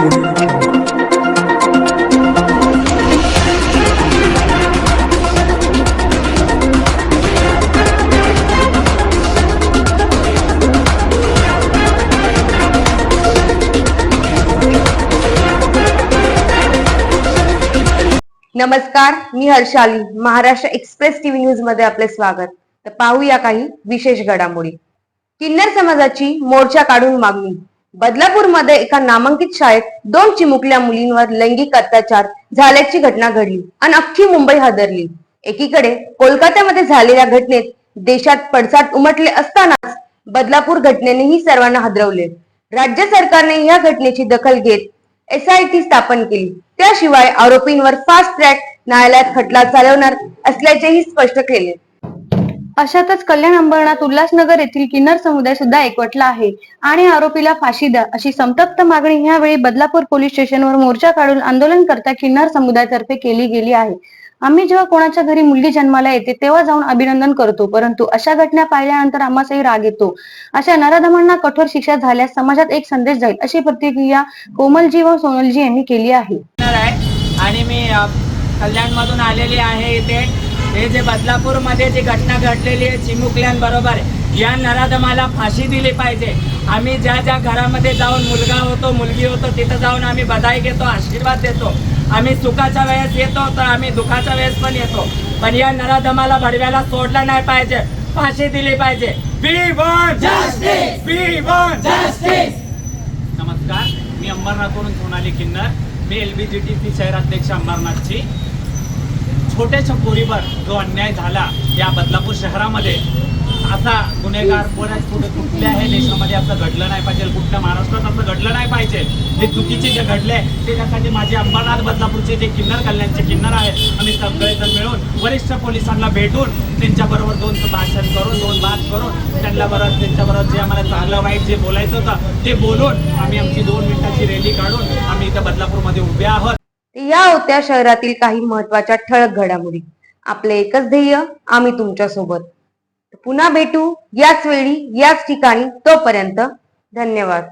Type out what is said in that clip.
नमस्कार मी Harshali Maharashtra express TV न्यूजमध्ये आपले स्वागत. तर पाहूया काही विशेष घडामोडी. किन्नर समाजाची मोर्चा काढून मागणी. बदलापूरमध्ये एका नामांकित शाळेत दोन चिमुकल्या मुलींवर लैंगिक अत्याचार झाल्याची घटना घडली आणि अख्खी मुंबई हादरली. एकीकडे कोलकात्यामध्ये झालेल्या घटनेत देशात पडसाद उमटले असतानाच बदलापूर घटनेनेही सर्वांना हादरवले. राज्य सरकारने या घटनेची दखल घेत एसआयटी स्थापन केली. त्याशिवाय आरोपींवर फास्ट ट्रॅक न्यायालयात खटला चालवणार असल्याचेही स्पष्ट केले. अशातच कल्याण अंबरनाथ उल्हासनगर येथील किन्नर समुदाय सुद्धा एकवटला आहे. आणि आरोपीला फाशी द्या अशी संतप्त मागणी यावेळी बदलापूर पोलीस स्टेशनवर मोर्चा काढून आंदोलन करता किन्नर समुदायातर्फे केली गेली आहे. आम्ही जेव्हा कोणाच्या घरी मुलगी जन्माला येते तेव्हा जाऊन अभिनंदन करतो परंतु अशा घटना पाहिल्यानंतर आम्हासही राग येतो. अशा नराधमांना कठोर शिक्षा झाल्यास समाजात एक संदेश जाईल अशी प्रतिक्रिया कोमलजी व सोनलजी यांनी केली आहे. आणि मी कल्याणमधून आलेली आहे इथे. हे जे बदलापूरमध्ये जी घटना घडलेली आहे चिमुकल्यांबरोबर या नराधमाला फाशी दिली पाहिजे. आम्ही ज्या ज्या घरामध्ये जाऊन मुलगा होतो मुलगी होतो तिथं जाऊन आम्ही बधाई घेतो आशीर्वाद देतो. आम्ही सुखाच्या वेळेस येतो तर आम्ही दुखाच्या वेळेस पण येतो. पण या नराधमाला भडव्याला सोडलं नाही पाहिजे फाशी दिली पाहिजे. नमस्कार मी अंबरनाथवरून सोनाली किन्नर. मी L B G T C शहराध्यक्ष अंबरनाथची. छोट्याशा पोरीवर जो अन्याय झाला या बदलापूर शहरामध्ये असा गुन्हेगार बऱ्याच कुठे कुठल्याही देशामध्ये असं घडलं नाही पाहिजे कुठल्या महाराष्ट्रात असं घडलं नाही पाहिजे. हे चुकीचे जे घडले त्याच्यासाठी माझे अंबरनाथ बदलापूरचे जे किन्नर कल्याणचे किन्नर आहेत आम्ही सगळेजण मिळून वरिष्ठ पोलिसांना भेटून त्यांच्याबरोबर दोन भाषण करून दोन बात करून त्यांना बरोबर त्यांच्याबरोबर जे आम्हाला चांगलं वाईट जे बोलायचं होतं ते बोलून आम्ही आमची दोन मिनिटाची रॅली काढून आम्ही इथं बदलापूरमध्ये उभे आहोत. या होत्या शहरातील काही महत्त्वाच्या ठळक घडामोडी. आपले एकच ध्येय आम्ही तुमच्यासोबत पुन्हा भेटू याच वेळी याच ठिकाणी तोपर्यंत धन्यवाद.